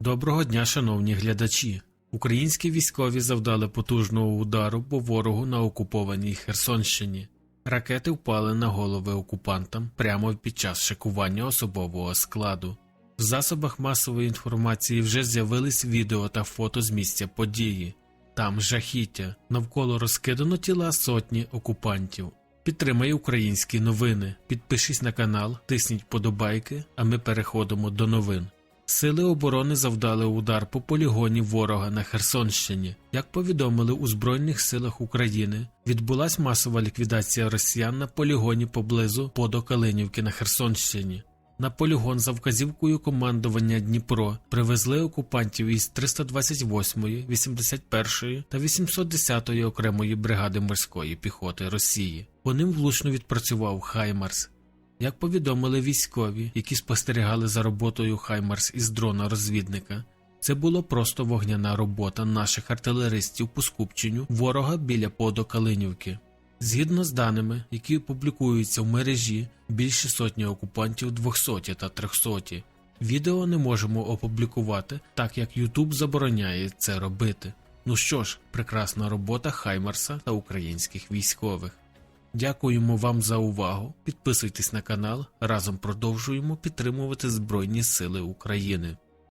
Доброго дня, шановні глядачі. Українські військові завдали потужного удару по ворогу на окупованій Херсонщині. Ракети впали на голови окупантам прямо під час шикування особового складу. В засобах масової інформації вже з'явились відео та фото з місця події. Там жахіття, навколо розкидано тіла сотні окупантів. Підтримай українські новини, підпишись на канал, тисніть подобайки, а ми переходимо до новин. Сили оборони завдали удар по полігоні ворога на Херсонщині. Як повідомили у Збройних силах України, відбулась масова ліквідація росіян на полігоні поблизу Подокалинівки на Херсонщині. На полігон за вказівкою командування Дніпро привезли окупантів із 328-ї, 81-ї та 810-ї окремої бригади морської піхоти Росії. По ним влучно відпрацював Хаймарс. Як повідомили військові, які спостерігали за роботою Хаймарс із дрона розвідника, це було просто вогняна робота наших артилеристів по скупченню ворога біля Подокалинівки. Згідно з даними, які публікуються в мережі, більше сотні окупантів 200 та 300. Відео не можемо опублікувати, так як Ютуб забороняє це робити. Ну що ж, прекрасна робота Хаймарса та українських військових. Дякуємо вам за увагу. Підписуйтесь на канал. Разом продовжуємо підтримувати Збройні Сили України.